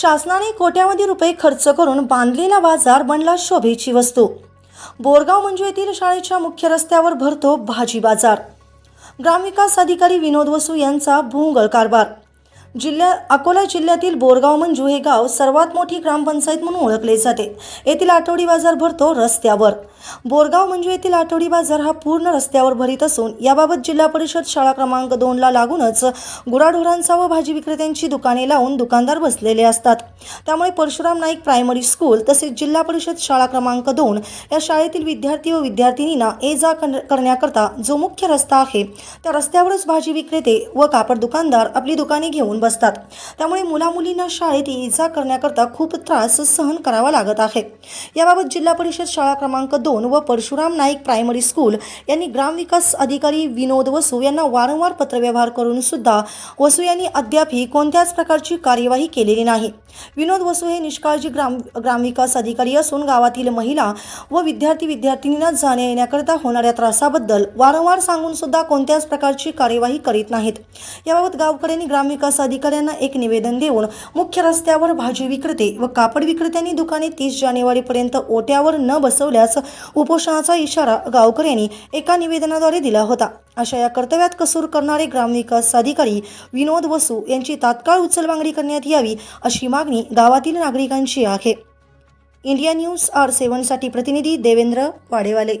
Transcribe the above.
शासनाने कोट्यावधी रुपये खर्च करून बांधलेला बाजार बनला शोभेची वस्तू. बोरगाव मंजू येथील शाळेच्या मुख्य रस्त्यावर भरतो भाजी बाजार. ग्रामविकास अधिकारी विनोद वसू यांचा भोंगळ कारभार. जिल्ह्या अकोला जिल्ह्यातील बोरगाव मंजू हे गाव सर्वात मोठी ग्रामपंचायत म्हणून ओळखले जाते. येथील आठवडी बाजार भरतो रस्त्यावर. बोरगाव मंजू येथील आठवडी बाजार हा पूर्ण रस्त्यावर भरीत असून याबाबत जिल्हा परिषद शाळा क्रमांक दोनला लागूनच गुराढोरांचा व भाजी विक्रेत्यांची दुकाने लावून दुकानदार बसलेले असतात. त्यामुळे परशुराम नाईक प्रायमरी स्कूल तसेच जिल्हा परिषद शाळा क्रमांक दोन या शाळेतील विद्यार्थी व विद्यार्थिनींना ये जा कर- करण्याकरता जो मुख्य रस्ता आहे त्या रस्त्यावरच भाजी विक्रेते व कापड दुकानदार आपली दुकाने घेऊन बसतात. त्यामुळे मुलामुलींना शाळेत ये जा करण्याकरता खूप त्रास सहन करावा लागत आहे. याबाबत जिल्हा परिषद शाळा क्रमांक दोन व परशुराम नाईक प्रायमरी स्कूल यांनी ग्रामविकास अधिकारी विनोद वसू यांना वारंवार पत्रव्यवहार करून सुद्धा वसू यांनी अद्यापही कोणत्याच प्रकारची कार्यवाही केलेली नाही. विनोद वसू हे निष्काळजी ग्राम ग्रामविकास अधिकारी असून गावातील महिला व विद्यार्थी विद्यार्थिनींना जाण्या येण्याकरिता होणाऱ्या त्रासाबद्दल वारंवार सांगून सुद्धा कोणत्याच प्रकारची कार्यवाही करीत नाहीत. याबाबत गावकऱ्यांनी ग्रामविकास अधिकाऱ्यांना एक निवेदन देऊन मुख्य रस्त्यावर भाजी विक्रेते व कापड विक्रेत्यांनी दुकाने तीस जानेवारीपर्यंत ओट्यावर न बसवल्यास उपोषणाचा इशारा गावकऱ्यांनी एका निवेदनाद्वारे दिला होता. अशा या कर्तव्यात कसूर करणारे ग्रामविकास अधिकारी विनोद वसू यांची तात्काळ उचलबांगडी करण्यात यावी अशी मागणी गावातील नागरिकांची आहे. इंडिया न्यूज आर सेवनसाठी प्रतिनिधी देवेंद्र वाडेवाले.